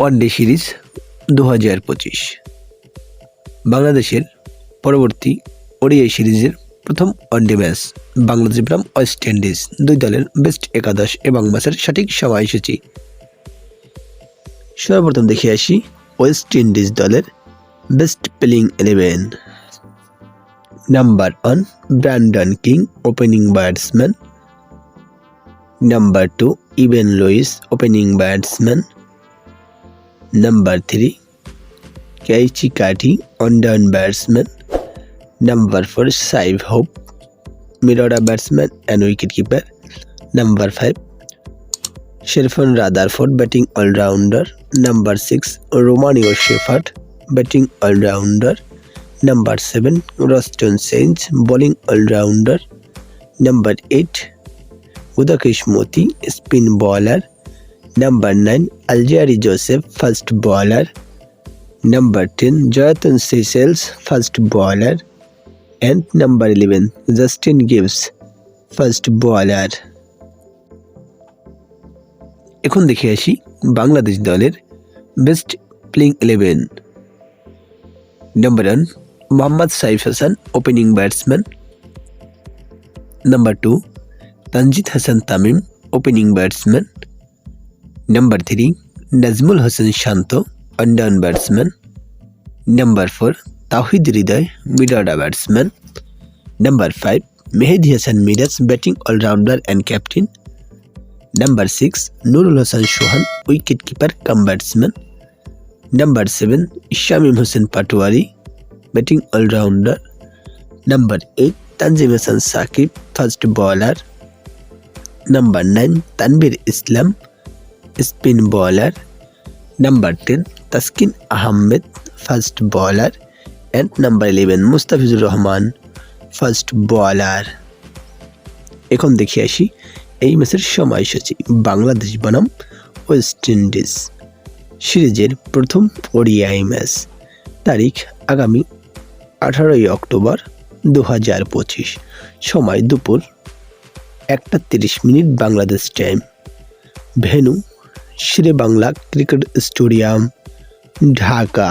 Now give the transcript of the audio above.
One day series দু হাজার পঁচিশ। বাংলাদেশের পরবর্তী ওডিআই সিরিজের প্রথম ওয়ানডে ম্যাচ বাংলাদেশ বনাম ওয়েস্ট ইন্ডিজ দুই দলের বেস্ট একাদশ এবং ম্যাচের সঠিক সময়সূচি সর্বপ্রথম দেখে আসি ওয়েস্ট ইন্ডিজ দলের best playing eleven. Number one Brandon King, opening batsman. Number two Evin Lewis, opening batsman. Number three Keacy Carty one down batsman number four Shai Hope middle batsman and wicket keeper number five Sherfane Rutherford batting allrounder number six Romario Shepherd batting allrounder number seven Roston Sainz bowling allrounder number eight Gudakesh Motie spin bowler Number 9 Aljari Joseph first bowler. Number 10 Jonathan Seychelles first bowler. And number 11 Justin Gibbs first bowler. এখন দেখে আসি বাংলাদেশ দলের best playing eleven number one Mohammad Saif Hasan opening batsman number two Tanzid Hasan Tamim opening batsman number three Najmul Hossain Shanto one down batsman number four Towhid Hridoy mid order batsman number five Mehidy Hasan Miraz batting allrounder and captain number six Nurul Hasan Sohan wicket keeper cum batsman number seven Shamim Hossain Patwari batting allrounder number eight Tanzim Hasan Sakib fast bowler number nine Tanvir Islam spin bowler number ten Taskin Ahmed fast bowler and number eleven Mustafizur Rahman fast bowler এখন দেখে আসি, এই ম্যাচের সময়সূচি বাংলাদেশ বনাম West Indies সিরিজের প্রথম ODI match, তারিখ আগামী আঠারোই অক্টোবর দু হাজার পঁচিশ, সময় দুপুর একটা তিরিশ minute Bangladesh time venue Shere Bangla cricket stadium Dhaka.